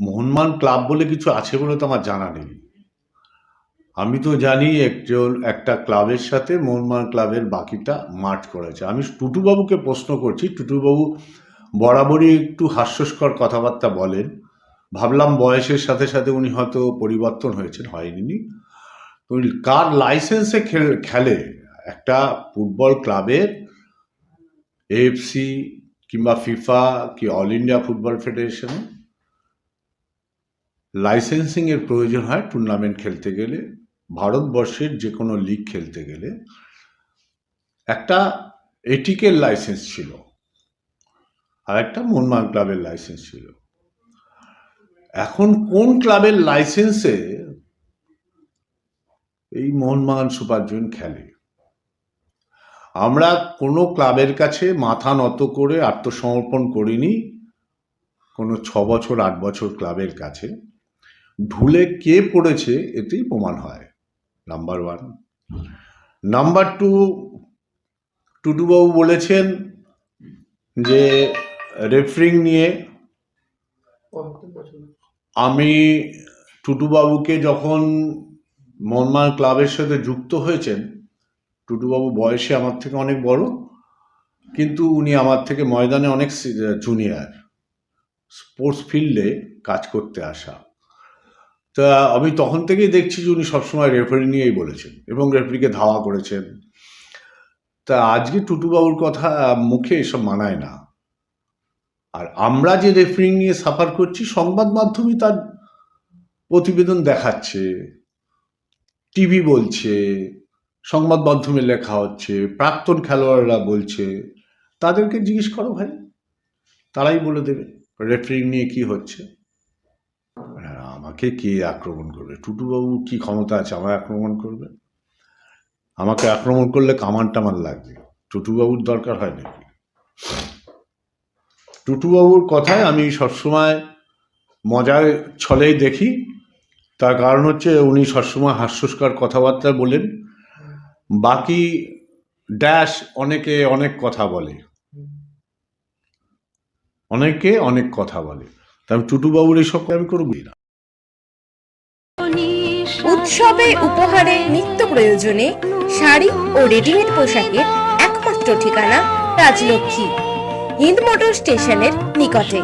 Mohun Bagan club বলে কিছু আছে বলে তো আমার জানা নেই। আমি তো জানি একজন একটা ক্লাবের সাথে মোহনমান ক্লাবের বাকিটা মাঠ করেছে। আমি টুটুবাবুকে প্রশ্ন করছি, টুটুবাবু বরাবরই একটু হাস্যস্কর কথাবার্তা বলেন। ভাবলাম বয়সের সাথে সাথে উনি হয়তো পরিবর্তন হয়েছেন, হয়নি কার লাইসেন্সে খেল- একটা ফুটবল ক্লাবের এএফসি কিংবা ফিফা কি অল ইন্ডিয়া ফুটবল ফেডারেশনে? লাইসেন্সিং এর প্রয়োজন হয় টুর্নামেন্ট খেলতে গেলে, ভারতবর্ষের যে কোনো লিগ খেলতে গেলে। একটা এটিকের লাইসেন্স ছিল। আর একটা মোহনবাগান ক্লাবের লাইসেন্স ছিল। এখন কোন ক্লাবের লাইসেন্সে এই মোহনবাগান সুপার জয়েন্ট খেলে? আমরা কোনো ক্লাবের কাছে মাথা নত করে আত্মসমর্পণ করিনি, কোনো ছ বছর, আট বছর ক্লাবের কাছে। ঢুলে কে পড়েছে এটি প্রমাণ হয়। Number one number two Tutubabu বলেছেন যে রেফারিং নিয়ে আমি টুটুবাবুকে যখন মনমান ক্লাবের সাথে যুক্ত হয়েছেন টুটুবাবু বয়সে আমার থেকে অনেক বড়, কিন্তু উনি আমার থেকে ময়দানে অনেক জুনিয়র স্পোর্টস ফিল্ডে কাজ করতে আসা। তা আমি তখন থেকেই দেখছি যে উনি সবসময় রেফারি নিয়েই বলেছেন এবং রেফারিকে ধাওয়া করেছেন। তা আজকে টুটুবাবুর কথা মুখে এসব মানায় না। আর আমরা যে রেফারিং নিয়ে সাফার করছি, সংবাদ মাধ্যমই তার প্রতিবেদন দেখাচ্ছে। টিভি বলছে সংবাদ মাধ্যমে লেখা হচ্ছে, প্রাক্তন খেলোয়াড়রা বলছে, তাদেরকে জিজ্ঞেস করো ভাই, তারাই বলে দেবে রেফারিং নিয়ে কি হচ্ছে। আমাকে কে আক্রমণ করবে? টুটুবাবু কি ক্ষমতা আছে, আমায় আক্রমণ করবে? আমাকে আক্রমণ করলে কামান টামান লাগবে। টুটুবাবুর দরকার হয় নাকি? টুটুবাবুর কথায় আমি সবসময় মজার ছলেই দেখি। তার কারণ হচ্ছে উনি সবসময় হাস্যস্কর কথাবার্তা বলেন। বাকি ড্যাশ অনেকে অনেক কথা বলে। অনেকে অনেক কথা বলে। তা আমি টুটুবাবুর এইসব আমি করবই না। উৎসবে উপহারে নিত্য প্রয়োজনে শাড়ি ও রেডিমেড পোশাকের একমাত্র ঠিকানা রাজলক্ষ্মী, হিন্দ মোটর স্টেশনের নিকটে।